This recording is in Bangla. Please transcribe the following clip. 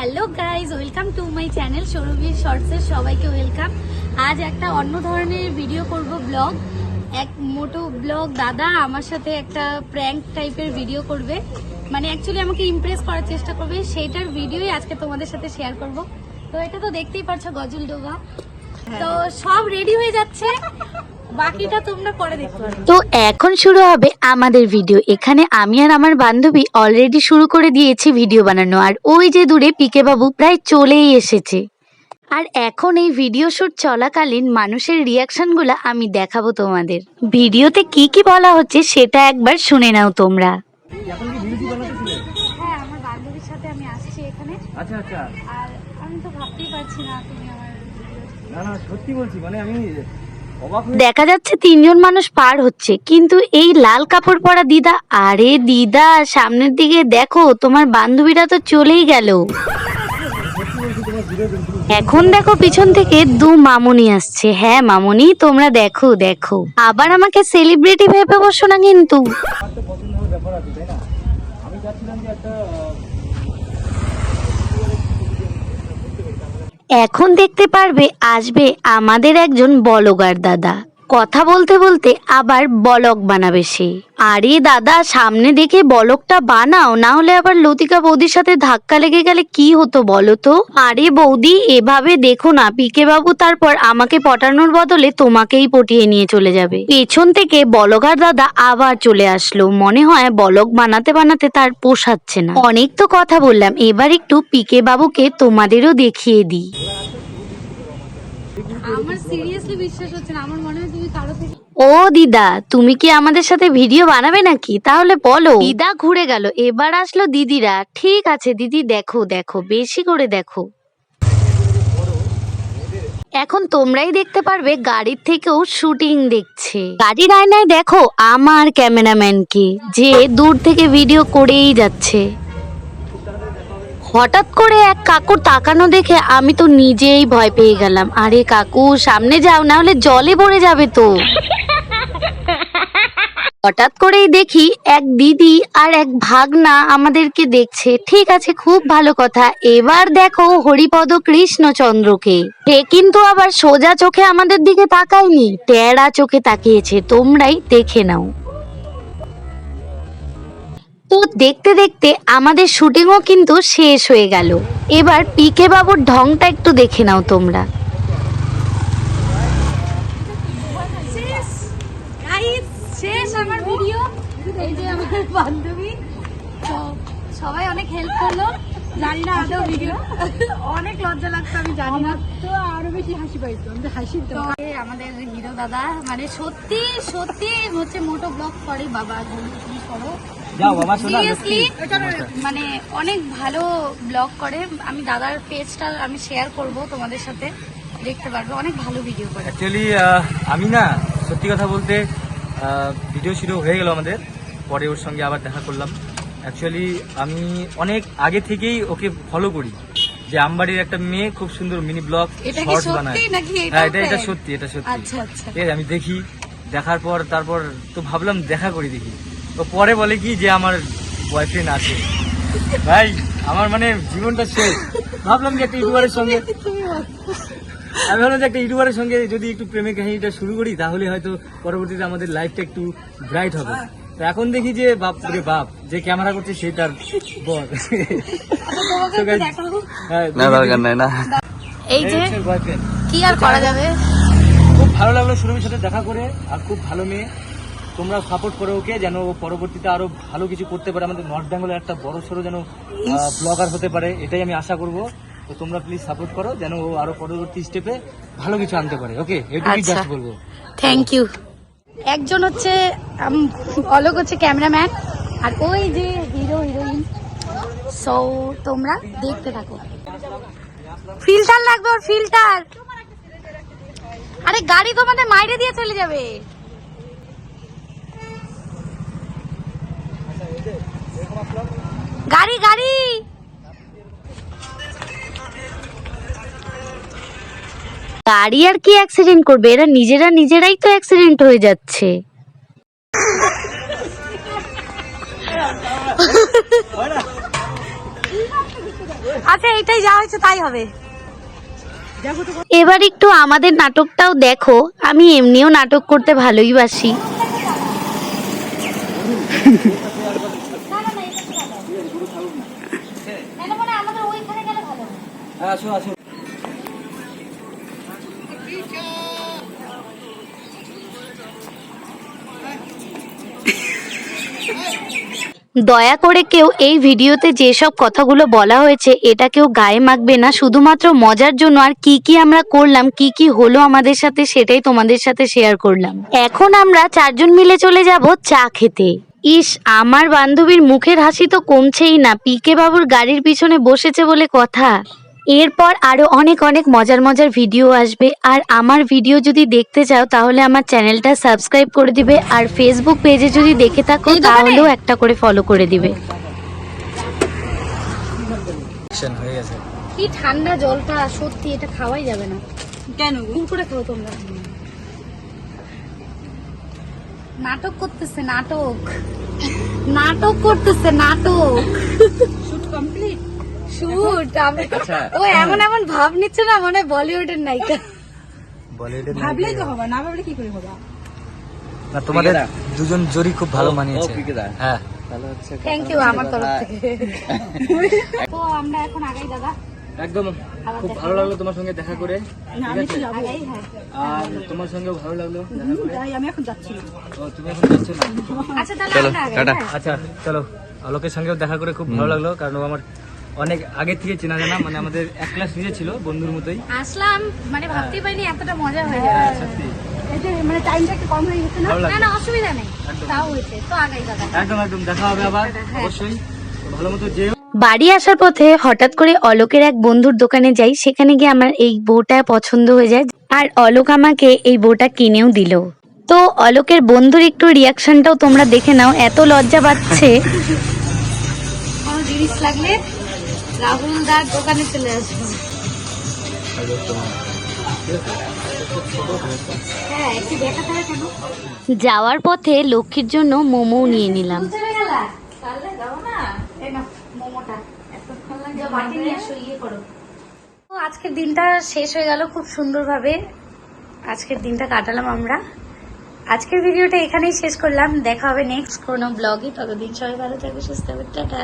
Hello guys welcome to my channel সৌরভীর শর্টসের সবাইকে ওয়েলকাম। আজ একটা অন্য ধরনের ভিডিও করব ব্লগ এক মোটো ব্লগ দাদা আমার সাথে একটা প্র্যাঙ্ক টাইপের ভিডিও করবে। মানে অ্যাকচুয়ালি আমাকে ইমপ্রেস করার চেষ্টা করবে সেইটার ভিডিওই আজকে তোমাদের সাথে শেয়ার করব। তো এটা তো দেখতেই পারছ গজল ডোবা তো সব রেডি হয়ে যাচ্ছে। বাকিটা তোমরা পরে দেখতে পারবে তো এখন শুরু হবে আমাদের ভিডিও। এখানে আমি আর আমার বান্ধবী অলরেডি শুরু করে দিয়েছি ভিডিও বানানো। আর ওই যে দূরে পিকে বাবু প্রায় চলেই এসেছে। আর এখন এই ভিডিও শুট চলাকালীন মানুষের রিয়াকশনগুলো আমি দেখাবো তোমাদের। ভিডিওতে কি কি বলা হচ্ছে সেটা একবার শুনে নাও তোমরা। হ্যাঁ আমার বান্ধবীর সাথে আমি আসছি এখানে। আচ্ছা আচ্ছা। আর আমি তো ভাবতেই পারছি না তুমি আমার না না সত্যি বলছি মানে আমি দেখা যাচ্ছে তিনজন মানুষ পার হচ্ছে, কিন্তু এই লাল কাপড় পরা দিদা, আরে দিদা, সামনের দিকে দেখো, তোমার বান্ধবীরা তো চলেই গেল। এখন দেখো পিছন থেকে দু মামুনি আসছে। হ্যাঁ মামুনি, তোমরা দেখো দেখো। আবার আমাকে সেলিব্রিটি ভেবে বসো না কিন্তু। এখন দেখতে পারবে আসবে আমাদের একজন বলগার দাদা। কথা বলতে বলতে আবার বলক বানাবে সে। আরে দাদা, সামনে দেখে বলকটা বানাও, না হলে আবার লতিকা বৌদির সাথে ধাক্কা লেগে গেলে কি হতো বলো তো? আরে বৌদি, এভাবে দেখো না পিকে বাবু তারপর আমাকে পটানোর বদলে তোমাকেই পটিয়ে নিয়ে চলে যাবে। পেছন থেকে বলকার দাদা আবার চলে আসলো। মনে হয় বলক বানাতে বানাতে তার পোষাচ্ছে না। অনেক তো কথা বললাম, এবার একটু পিকে বাবুকে তোমাদেরও দেখিয়ে দিই। আমার সিরিয়াসলি বিশ্বাস হচ্ছে না, আমার মনে হয় তুমি কারও থেকে ও দিদা, তুমি কি আমাদের সাথে ভিডিও বানাবে নাকি? তাহলে বলো। দিদা ঘুরে গেল, এবার আসলো দিদিরা। ঠিক আছে, দিদি, দেখো দেখো, বেশি করে দেখো। এখন তোমরাই দেখতে পারবে, গাড়ির থেকেও শুটিং দেখছে। গাড়ির আয়নায় দেখো, আমার ক্যামেরাম্যানকে, যে দূর থেকে ভিডিও করেই যাচ্ছে। হঠাৎ করে এক কাকুর তাকানো দেখে আমি তো নিজেই ভয় পেয়ে গেলাম। আরে কাকু, সামনে যাও, না হলে জলে পড়ে যাবে তো। হঠাৎ করেই দেখি এক দিদি আর এক ভাগনা আমাদেরকে দেখছে। ঠিক আছে, খুব ভালো কথা। এবার দেখো হরিপদ কৃষ্ণচন্দ্রকে। সে কিন্তু আবার সোজা চোখে আমাদের দিকে তাকায়নি। টেরা চোখে তাকিয়েছে। তোমরাই দেখে নাও। তো দেখতে দেখতে আমাদের শুটিংও কিন্তু শেষ হয়ে গেল। এবার পিকে বাবুর ঢংটা একটু দেখে নাও তোমরা। শেষ। সবাই অনেক হেল্প করল। জানি না আদৌ ভিডিও অনেক লজ্জা লাগতো আমি জানি না। তো আরও বেশি হাসি পাইতো আমি হাসি তো। আমাদের হিরো দাদা মানে সত্যি সত্যি হচ্ছে মোটো ব্লগ করে বাবা তুমি করো মানে অনেক ভালো ব্লগ করে। আমি দাদার পেজটা আমি শেয়ার করব তোমাদের সাথে দেখতে পারবে অনেক ভালো ভিডিও করে। অ্যাকচুয়ালি আমি না সত্যি কথা বলতে ভিডিও শুরু হয়ে গেল আমাদের পরে ওর সঙ্গে আবার দেখা করলাম। অ্যাকচুয়ালি আমি অনেক আগে থেকেই ওকে ফলো করি যে আমবাড়ির একটা মেয়ে খুব সুন্দর মিনি ব্লগ শর্টস বানায়। এটা হ্যাঁ এটা এটা সত্যি এটা সত্যি। আচ্ছা আচ্ছা। ঠিক আছে আমি দেখি দেখার পর তারপর তো ভাবলাম দেখা করি দেখি। তো পরে বলে কি যে আমার বয়ফ্রেন্ড আছে। ভাই আমার মানে জীবনটা শেষ। ভাবলাম যে একটা ইউটিউবারের সঙ্গে আমি ভাবলাম যে একটা ইউটিউবারের সঙ্গে যদি একটু প্রেমের কাহিনীটা শুরু করি তাহলে হয়তো পরবর্তীতে আমাদের লাইফটা একটু ব্রাইট হবে। তো এখন দেখি যে বাপ রে বাপ যে ক্যামেরা করছে সে তার বর। দেখাবো হ্যাঁ, না দরকার নাই না। এই যে। কি আর করা যাবে? খুব ভালো লাগল সুরভির সাথে দেখা করে আর খুব ভালো মেয়ে। তোমরা সাপোর্ট করো ওকে যেন ও পরবর্তীতে আরও ভালো কিছু করতে পারে। আমাদের নর্থ বেঙ্গলের একটা বড় সড়ো যেন ব্লগার হতে পারে এটাই আমি আশা করব। তো তোমরা প্লিজ সাপোর্ট করো যেন ও আরও পরবর্তী স্টেপে ভালো কিছু আনতে পারে ওকে এটুকুই আচ্ছা। জাস্ট বলব। থ্যাংক ইউ একজন হচ্ছে অলোক হচ্ছে ক্যামেরাম্যান, আর ওই যে হিরো, হিরোইন। সো তোমরা দেখতে থাকো। ফিল্টার লাগবে ওর ফিল্টার। আরে, গাড়ি তোমাদের মাইরে দিয়ে চলে যাবে। গাড়ি গাড়ি। গাড়ি আর কি অ্যাক্সিডেন্ট করবে? এরা নিজেরা নিজেরাই তো অ্যাক্সিডেন্ট হয়ে যাচ্ছে। আচ্ছা এটাই যা হয়েছে তাই হবে। এবার একটু আমাদের নাটকটাও দেখো। আমি এমনিও নাটক করতে ভালোই বাসি। আমাদের ওইখানে গেলে ভালো। হবে আসো আসো দয়া করে কেউ এই ভিডিওতে যেসব কথাগুলো বলা হয়েছে, এটা কেউ গায়ে মাখবে না। শুধুমাত্র মজার জন্য আর কি কি আমরা করলাম, কি কি হলো আমাদের সাথে সেটাই তোমাদের সাথে শেয়ার করলাম। এখন আমরা চারজন মিলে চলে যাব চা খেতে। ইস, আমার বান্ধবীর মুখের হাসি তো কমছেই না। পিকে বাবুর গাড়ির পিছনে বসেছে বলে কথা। এরপর আরও অনেক অনেক মজার মজার ভিডিও আসবে। আর আমার ভিডিও যদি দেখতে চাও তাহলে আমার চ্যানেলটা সাবস্ক্রাইব করে দিবে। আর ফেসবুক পেজে যদি দেখে থাকো তাহলেও একটা করে ফলো করে দিবে। কি ঠান্ডা জলটা সত্যি এটা খাওয়াই যাবে না। কেন করে খাও তোমরা। নাটক করতেছে নাটক। নাটক করতেছে নাটক। শুট কমপ্লিট শুট আচ্ছা। ও এমন এমন ভাব নিচ্ছে না মনে বলিউডের নায়িকা। বলিউডের ভাবলেই তো হবে না ভাবলে কি করে হবে? না তোমাদের দুজন জড়ি খুব ভালো মানিয়েছে। হ্যাঁ। থ্যাংক ইউ আমার তরফ থেকে। তো আমরা এখন আগাই দাদা। একদম। খুব ভালো লাগল তোমার সঙ্গে দেখা করে। হ্যাঁ। আর তোমার সঙ্গেও ভালো লাগল। আমি এখন যাচ্ছি। তুমি এখন যাচ্ছ না? আচ্ছা তাহলে আমরা হ্যাঁ? আচ্ছা চলো। আলোকের সঙ্গেও দেখা করে খুব ভালো লাগল কারণ ও আমার অনেক আগে থেকে চেনা জানা মানে আমাদের এক ক্লাস নিচে ছিল বন্ধুর মতোই। আসলাম মানে ভাবতেই পারিনি এতটা মজা হয়ে যাবে সত্যি। মানে টাইমটা একটু কম হয়ে গেছে না? না না অসুবিধা নেই। তাও হয়েছে তো আগাই দাদা। একদম একদম দেখা হবে আবার হ্যাঁ। অবশ্যই। ভালো মতো যেও। বাড়ি আসার পথে হঠাৎ করে অলোকের এক বন্ধুর দোকানে যাই সেখানে গিয়ে আমার এই বউটা পছন্দ হয়ে যায় আর অলোক আমাকে এই বউটা কিনেও দিল। তো অলোকের বন্ধুর একটু রিয়াকশনটাও তোমরা দেখে নাও এত লজ্জা পাচ্ছে। জিনিস লাগলে রাহুল দার দোকানে চলে আসব। হ্যাঁ যাওয়ার পথে লক্ষ্মীর জন্য মোমো নিয়ে নিলাম। চলে গেলা তাহলে যাব না। এই নাও মোমোটা। এতক্ষণ লাগে বাটি নিয়ে আসো ইয়ে করো। তো আজকের দিনটা শেষ হয়ে গেল খুব সুন্দরভাবে। আজকের দিনটা কাটালাম আমরা। আজকের ভিডিওটা এখানেই শেষ করলাম। দেখা হবে নেক্সট কোনো ব্লগে ততদিন সবাই ভালো থাকবে সুস্থ হবে টাটা।